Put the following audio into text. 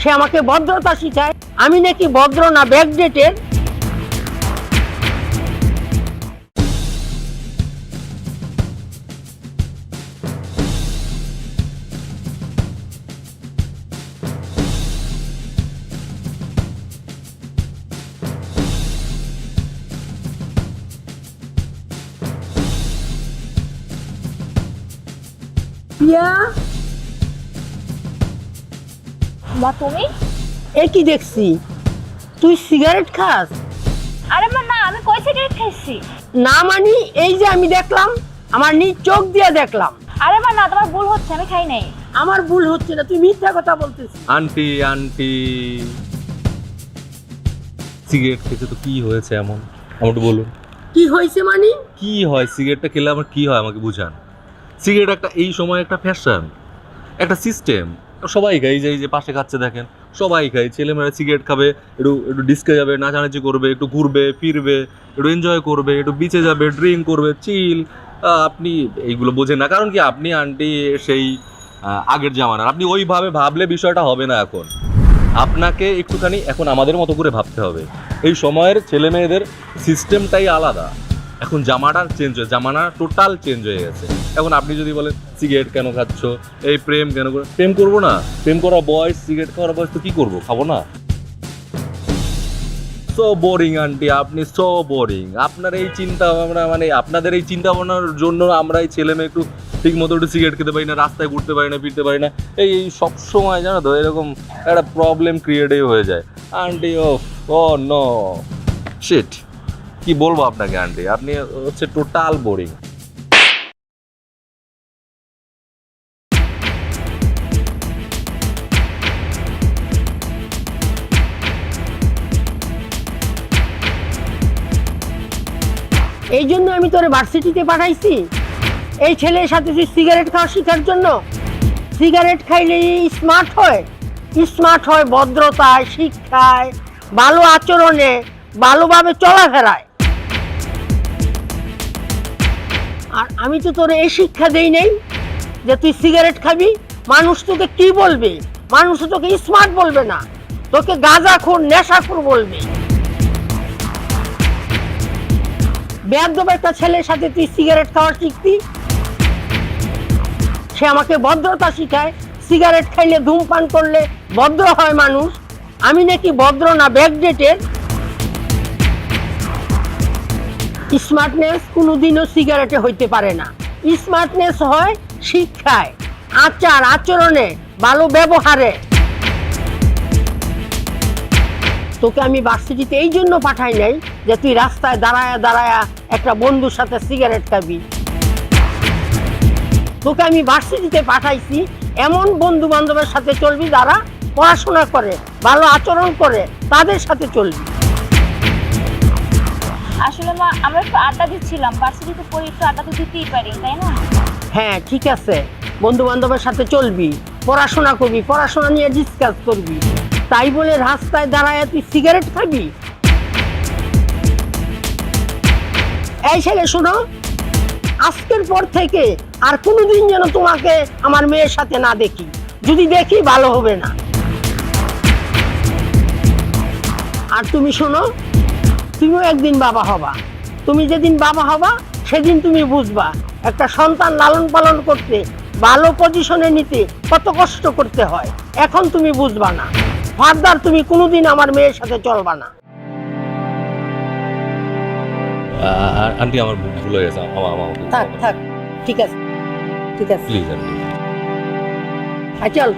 সে আমাকে ভদ্রতা শিখায়। আমি নাকি ভদ্র না ব্যাকডেটের পিয়া? মা তুমি? এ কি দেখছি? তুই সিগারেট খাস? আরে মা না আমি কই সিগারেট খাইছি? না মানি এই যে আমি দেখলাম আমার নিজ চোখ দিয়ে দেখলাম। আরে মা না তোমার ভুল হচ্ছে আমি খাই নাই। আমার ভুল হচ্ছে না তুই মিথ্যা কথা বলতেছিস। Aunty aunty. সিগারেট খেতে তো কি হয়েছে এমন? আমার একটু বলুন। কি হয়েছে মানি? কি হয়? সিগারেটটা খেলে আমার কি হয়? আমাকে বুঝান। সিগারেট একটা এই সময় একটা ফ্যাশন একটা সিস্টেম সবাই খাই যে, এই যে পাশে খাচ্ছে দেখেন, সবাই খায়। ছেলেমেয়েরা সিগারেট খাবে, একটু একটু ডিস্কে যাবে, নাচানাচি করবে, একটু ঘুরবে, ফিরবে, একটু এনজয় করবে, একটু বিচে যাবে ড্রিঙ্ক করবে চিল আপনি এইগুলো বোঝেন না। কারণ কি, আপনি আন্টি সেই আগের জামানার। আপনি ওইভাবে ভাবলে বিষয়টা হবে না এখন। আপনাকে একটুখানি এখন আমাদের মতো করে ভাবতে হবে। এই সময়ের ছেলে মেয়েদের সিস্টেমটাই আলাদা। এখন জামাটা চেঞ্জ হয়ে, জামানা টোটাল চেঞ্জ হয়ে গেছে। এখন আপনি যদি বলেন সিগারেট কেন খাচ্ছ? এই প্রেম কেন প্রেম করব না। প্রেম করা বয়স, সিগারেট খাওয়ার বয়স তো কি করব? খাব না। সো বোরিং আন্টি, আপনি সো বোরিং আপনার এই চিন্তা ভাবনা মানে আপনাদের এই চিন্তা ভাবনার জন্য আমরা এই ছেলে মেয়ে একটু ঠিক মতো একটু সিগারেট খেতে পারি না, রাস্তায় ঘুরতে পারি না, ফিরতে পারি না। এই এই সব সময় জানো তো, এরকম একটা প্রবলেম ক্রিয়েটই হয়ে যায়। আন্টি ও ও নো শিট কি বলব আপনাকে, আন্টি? আপনি হচ্ছে টোটাল বোরিং এই জন্য আমি তোরে ভার্সিটিতে পাঠাইছি। এই ছেলের সাথে তুই সিগারেট খাওয়া শেখার জন্য। সিগারেট খাইলে স্মার্ট হয়। স্মার্ট হয় ভদ্রতায়, শিক্ষায়, ভালো আচরণে, ভালোভাবে চলাফেরায়। আর আমি তো তোর এই শিক্ষা দেই নেই যে তুই সিগারেট খাবি, মানুষ তোকে কি বলবে? মানুষ তোকে স্মার্ট বলবে না। তোকে গাঁজাখোর, নেশাখোর বলবে। বেয়াদব একটা ছেলের সাথে তুই সিগারেট খাওয়া শিখতি? সে আমাকে ভদ্রতা শিখায় সিগারেট খাইলে ধূমপান করলে ভদ্র হয় মানুষ। আমি নাকি ভদ্র না ব্যাকডেটের স্মার্টনেস কোনোদিনও সিগারেটে হইতে পারে না। স্মার্টনেস হয় শিক্ষায়, আচার, আচরণে, ভালো ব্যবহারে। তোকে আমি ভার্সিটিতে এই জন্য পাঠাই নাই যে তুই রাস্তায় দাঁড়ায়া দাঁড়ায়া একটা বন্ধুর সাথে সিগারেট খাবি। তোকে আমি ভার্সিটিতে পাঠাইছি এমন বন্ধু বান্ধবের সাথে চলবি যারা পড়াশোনা করে ভালো আচরণ করে তাদের সাথে চলবি। আসলে মা আমরা একটু আড্ডা দিচ্ছিলাম ভার্সিটিতে পড়ি একটু আড্ডা তো দিতেই পারি তাই না? হ্যাঁ ঠিক আছে। বন্ধু বান্ধবের সাথে চলবি পড়াশোনা করবি পড়াশোনা নিয়ে ডিসকাস করবি। তাই বলে রাস্তায় দাঁড়ায় তুই সিগারেট খাবি? এই ছেলে, শোনো। আজকের পর থেকে আর কোনোদিন যেন তোমাকে আমার মেয়ের সাথে না দেখি। যদি দেখি, ভালো হবে না। আর তুমি শোনো, তুমিও একদিন বাবা হবা। তুমি যেদিন বাবা হবা, সেদিন তুমি বুঝবা, একটা সন্তান লালন পালন করতে, ভালো পজিশনে নিতে কত কষ্ট করতে হয়। এখন তুমি বুঝবা না। ফার্দার তুমি কোনোদিন আমার মেয়ের সাথে চলবা না। আন্টি আমার ভুল হয়ে গেছে। আমার থাক থাক ঠিক আছে ঠিক আছে। Please aunty. চল।